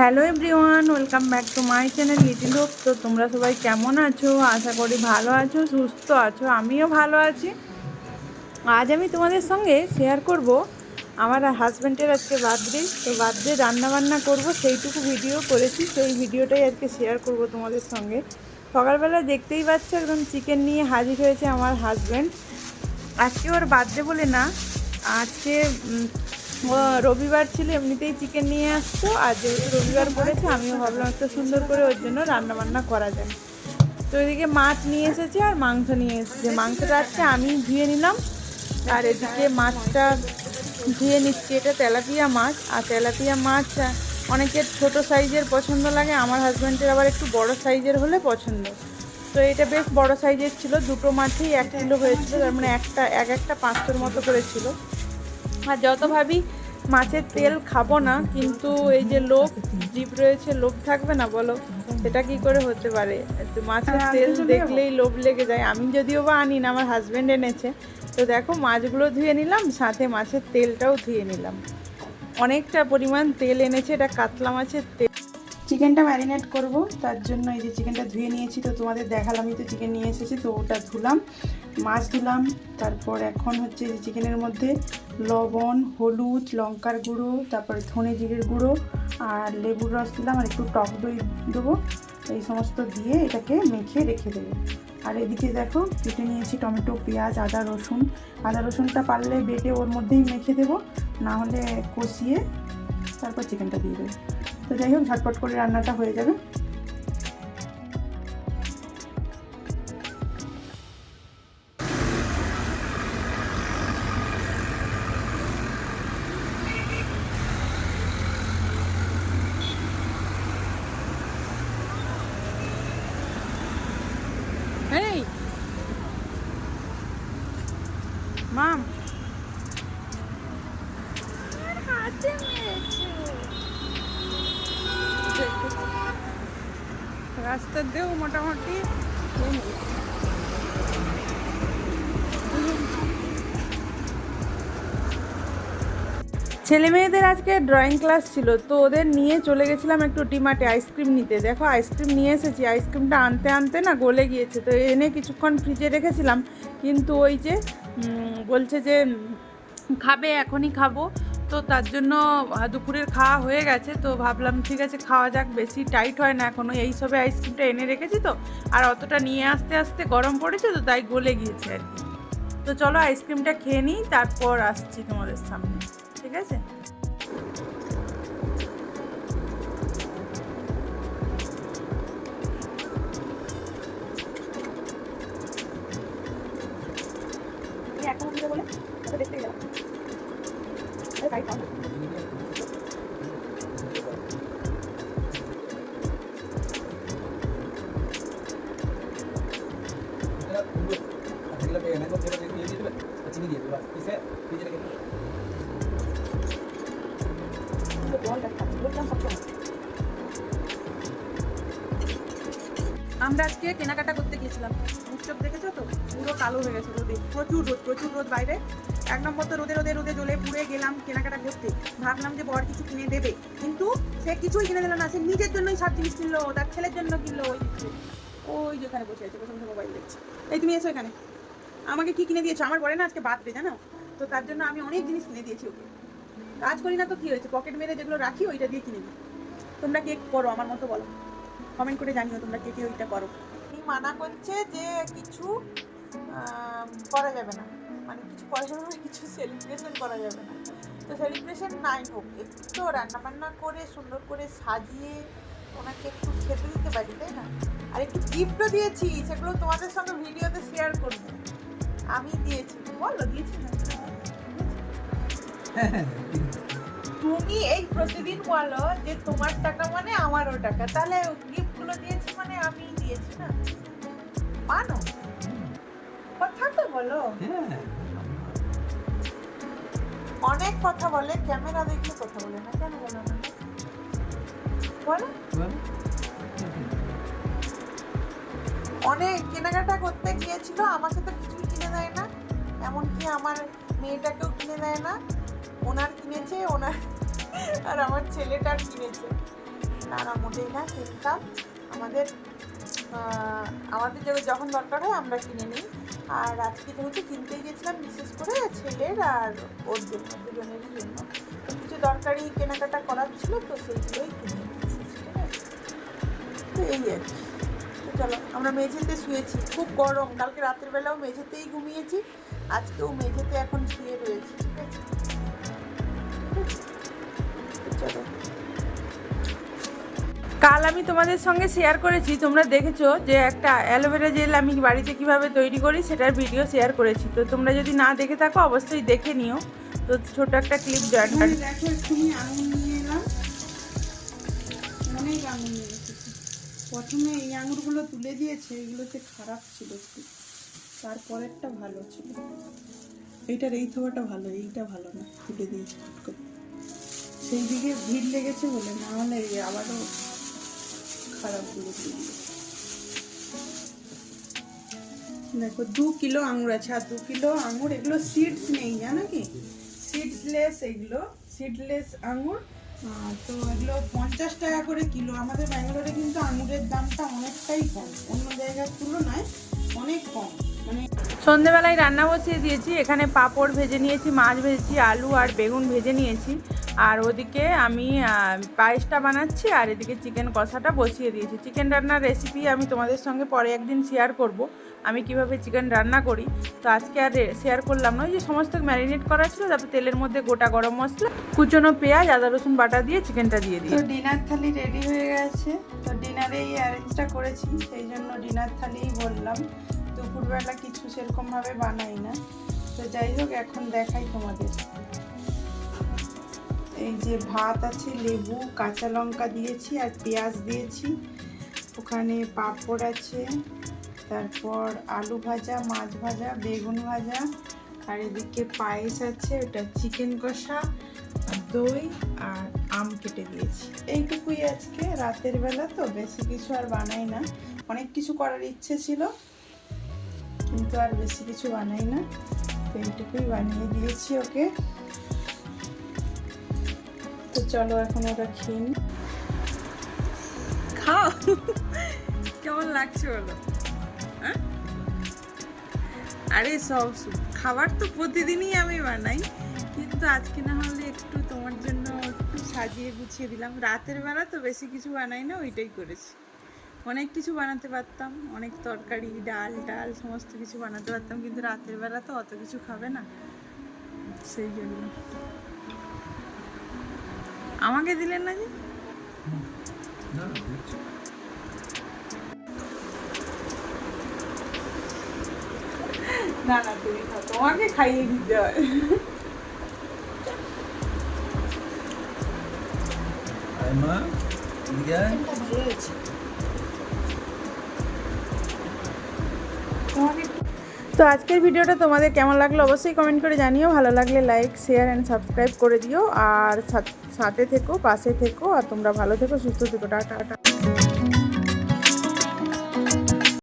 Hello everyone, welcome back to my channel little hope তো তোমরা সবাই কেমন আছো? আশা করি ভালো আছো, সুস্থ আছো, আমিও ভালো আছি। আজ আমি তোমাদের সঙ্গে শেয়ার করব আমার হাজব্যান্ডের আজকে বার্থডে তো বার্থডে রান্নাবান্না করব, সেইটুকু ভিডিও করেছি। সেই ভিডিওটাই আজকে শেয়ার করব তোমাদের সঙ্গে। সকালবেলা দেখতেই পাচ্ছ একদম চিকেন নিয়ে হাজির হয়েছে আমার হাজব্যান্ড আজকে ওর বার্থডে বলে না, আজকে রবিবার ছিল, এমনিতেই চিকেন নিয়ে আসতো। আর যেহেতু রবিবার পড়েছে, আমিও ভাবলাম একটু সুন্দর করে ওর জন্য রান্না বান্না করা যায় তো এদিকে মাছ নিয়ে এসেছে আর মাংস নিয়ে এসেছে। মাংসটা আজকে আমি ধুয়ে নিলাম। আর এদিকে মাছটা ধুয়ে নিচ্ছি। এটা তেলাপিয়া মাছ। আর তেলাপিয়া মাছ অনেকের ছোট সাইজের পছন্দ লাগে, আমার হাজব্যান্ডের আবার একটু বড় সাইজের হলে পছন্দ। তো এটা বেশ বড় সাইজের ছিল, দুটো মাছেই এক কিলো হয়েছিল, তার মানে একটা, এক একটা পাঁচশোর মতো করে ছিল। আর যত ভাবি মাছের তেল খাব না কিন্তু এই যে লোভ জীব রয়েছে লোভ থাকবে না বলো? সেটা কি করে হতে পারে? মাছের তেল দেখলেই লোভ লেগে যায়। আমি যদিও বা আনি না আমার হাজব্যান্ড এনেছে। তো দেখো মাছগুলো ধুয়ে নিলাম সাথে মাছের তেলটাও ধুয়ে নিলাম। অনেকটা পরিমাণ তেল এনেছে এটা কাতলা মাছের তেল। চিকেনটা ম্যারিনেট করব, তার জন্য এই যে চিকেনটা ধুয়ে নিয়েছি, তো তোমাদের দেখালামই তো চিকেন নিয়ে এসেছি, তো ওটা ধুলাম, মাছ ধুলাম, তারপর এখন হচ্ছে যে চিকেনের মধ্যে লবণ, হলুদ, লঙ্কার গুঁড়ো, তারপরে ধনে জিরের গুঁড়ো আর লেবুর রস দিলাম, আর একটু টক দই দেবো, এই সমস্ত দিয়ে এটাকে মেখে রেখে দেবো। আর এদিকে দেখো, কেটে নিয়েছি টমেটো, পেঁয়াজ, আদা, রসুন, আদা, রসুনটা পারলে বেটে ওর মধ্যেই মেখে দেবো, না হলে কষিয়ে তারপর চিকেনটা দিয়ে দেবো। তো যাই হোক ঝটপট করে রান্নাটা হয়ে যাবে Hey! Mom! রাস্তা দিয়েও মোটামুটি ছেলে মেয়েদের আজকে ড্রয়িং ক্লাস ছিল, তো ওদের নিয়ে চলে গেছিলাম একটু ডিমার্টে আইসক্রিম নিতে। দেখো আইসক্রিম নিয়ে এসেছি আইসক্রিমটা আনতে আনতে না গলে গিয়েছে, তো এনে কিছুক্ষণ ফ্রিজে রেখেছিলাম। কিন্তু ওই যে বলছে যে খাবে, এখনই খাব। তো তার জন্য দুপুরের খাওয়া হয়ে গেছে। তো ভাবলাম, ঠিক আছে, খাওয়া যাক, বেশি টাইট হয় না এখনও এই সবে আইসক্রিমটা এনে রেখেছি তো। আর অতটা নিয়ে আসতে আসতে গরম পড়েছে তো তাই গলে গিয়েছে আর কি। তো চলো আইসক্রিমটা খেয়ে নিই, তারপর আসছি তোমাদের সামনে। ঠিক আছে? আমরা আজকে কেনাকাটা করতে গিয়েছিলাম। চোখ দেখেছ তো? পুরো কালো হয়ে গেছে রোদে। প্রচুর রোদ প্রচুর রোদ বাইরে। এক নম্বর তো রোদে রোদে রোদে জ্বলে পুড়ে গেলাম কেনাকাটা করতে। ভাবলাম যে বর কিছু কিনে দেবে। কিন্তু সে কিছুই কিনে দিল না। সে নিজের জন্যই সব জিনিস কিনলো, তার ছেলের জন্য কিনলো, ওই ওই যেখানে বসে আছে, বসে মোবাইল দেখছে। এই তুমি এসো এখানে। আমাকে কি কিনে দিয়েছ? আমার বলে না আজকে বার্থডে জানো? তো তার জন্য আমি অনেক জিনিস কিনে দিয়েছি ওকে। কাজ করি না তো কি হয়েছে? পকেট মেরে যেগুলো রাখি, ওইটা দিয়ে কিনে দিই তোমরা কেক করো? আমার মতো বলো। কমেন্ট করে জানিও তোমরা কে কে ওইটা করো। মানা করছে যে কিছু করা যাবে না। মানে কিছু করা যাবে না কিছু সেলিব্রেশন করা যাবে না। তো সেলিব্রেশন নাই হোক, একটু রান্না বান্না করে, সুন্দর করে সাজিয়ে ওনাকে একটু খেতে দিতে পারি, তাই না? আর একটু গিফটও দিয়েছি, সেগুলো তোমাদের সঙ্গে ভিডিওতে শেয়ার করব। আমি দিয়েছি। বলো, দিয়েছি না? তুমি এই প্রতিদিন বলো যে তোমার টাকা মানে আমারও টাকা। তাহলে গিফটগুলো দিয়েছি মানে আমি দিয়েছি না? মানো? কথা তো বলো। অনেক কথা বলে, ক্যামেরা দেখলে কথা বলে না কেন বলো না? বলো। অনেক কেনাকাটা করতে গিয়েছিল আমাকে তো কিছুই কিনে দেয় না। এমনকি আমার মেয়েটাকেও কিনে দেয় না। ওনার কিনেছে, ওনার আর আমার ছেলেটার কিনেছে। না মোটেই না কিনতাম আমাদের আমাদের যখন- দরকার হয় আমরা কিনে নিই। আর আজকে যেহেতু কিনতে গেছিলাম, বিশেষ করে ছেলের আর ওর জন্য, দুজনেরই জন্য। তো কিছু দরকারি কেনাকাটা করার ছিল, তো সেইগুলোই কিনে তো এই আর কি। চলো, আমরা মেঝেতে শুয়েছি। খুব গরম। কালকে রাতের বেলাও মেঝেতেই ঘুমিয়েছি। আজকেও মেঝেতে এখন শুয়ে রয়েছি, ঠিক আছে? চলো কাল আমি তোমাদের সঙ্গে শেয়ার করেছি তোমরা দেখেছ যে একটা অ্যালোভেরা জেল আমি বাড়িতে কীভাবে তৈরি করি সেটার ভিডিও শেয়ার করেছি। তো তোমরা যদি না দেখে থাকো অবশ্যই দেখে নিও। তো ছোট একটা ক্লিপ জয়েন করি। দেখো একটুখানি আঙুর নিয়ে এলাম। অনেক নিয়ে এসেছি। প্রথমে এই আঙুরগুলো তুলে দিয়েছে এগুলোতে খারাপ ছিল একটু তারপরেরটা ভালো ছিল। এইটার এই থোয়াটা ভালো এইটা ভালো না তুলে দিয়েছে সেই দিকে ভিড় লেগেছে বলে, না হলে আবারও খারাপ তুলে দেখো, দু কিলো আঙুর আছে, আর দু কিলো আঙুর, এগুলো সিডস নেই, জানো কি? সিডসলেস এগুলো সিডলেস আঙুর তো এগুলো পঞ্চাশ টাকা করে কিলো। আমাদের ব্যাঙ্গালোরে কিন্তু আঙুরের দামটা অনেকটাই কম, অন্য জায়গার তুলনায় অনেক কম। সন্ধেবেলায় রান্না বসিয়ে দিয়েছি। এখানে পাঁপড় ভেজে নিয়েছি মাছ ভেজেছি আলু আর বেগুন ভেজে নিয়েছি। আর ওদিকে আমি পায়েসটা বানাচ্ছি আর এদিকে চিকেন কষাটা বসিয়ে দিয়েছি। চিকেন রান্নার রেসিপি আমি তোমাদের সঙ্গে পরে একদিন শেয়ার করব আমি কীভাবে চিকেন রান্না করি। তো আজকে আর শেয়ার করলাম না ওই যে সমস্ত ম্যারিনেট করা ছিল তারপর তেলের মধ্যে গোটা গরম মশলা কুচনো পেঁয়াজ আদা রসুন বাটা দিয়ে চিকেনটা দিয়ে দিই তো ডিনার থালি রেডি হয়ে গেছে। তো ডিনারে এই অ্যারেঞ্জটা করেছি সেই জন্য ডিনার থালিই বললাম। দুপুরবেলা কিছু সেরকমভাবে বানাই না। তো যাই হোক, এখন দেখাই তোমাদের। এই যে ভাত আছে, লেবু, কাঁচা লঙ্কা দিয়েছি আর পেঁয়াজ দিয়েছি। ওখানে পাঁপড় আছে, তারপর আলু ভাজা, মাছ ভাজা, বেগুন ভাজা, আর এদিকে পায়েস আছে, ওটা চিকেন কষা, দই আর আম কেটে দিয়েছি। এইটুকুই আজকে, রাতের বেলা তো বেশি কিছু আর বানাই না। অনেক কিছু করার ইচ্ছে ছিল কিন্তু আর বেশি কিছু বানাই না। তো এইটুকুই বানিয়ে দিয়েছি ওকে। তো চলো এখন ওটা খেয়ে নিই খাও। কেমন লাগছে বলো? হ্যাঁ? আরে সব খাবার তো প্রতিদিনই আমি বানাই। কিন্তু আজকে না হলে একটু তোমার জন্য একটু সাজিয়ে গুছিয়ে দিলাম। রাতের বেলা তো বেশি কিছু বানাই না, ওইটাই করেছি। অনেক কিছু বানাতে পারতাম অনেক তরকারি ডাল ডাল সমস্ত কিছু বানাতে পারতাম কিন্তু রাতের বেলা তো অত কিছু খাবে না। সেই জন্য। আমাকে দিলেন না যে? না না তুমি খাও তোমাকে খাইয়ে দিতে হয়। মা। তো আজকের ভিডিওটা তোমাদের কেমন লাগল অবশ্যই কমেন্ট করে জানিও। ভালো লাগলে লাইক শেয়ার অ্যান্ড সাবস্ক্রাইব করে দিও। আর সাথ- থেকো, পাশে থেকো, আর তোমরা ভালো থেকো, সুস্থ থেকো। টাটা।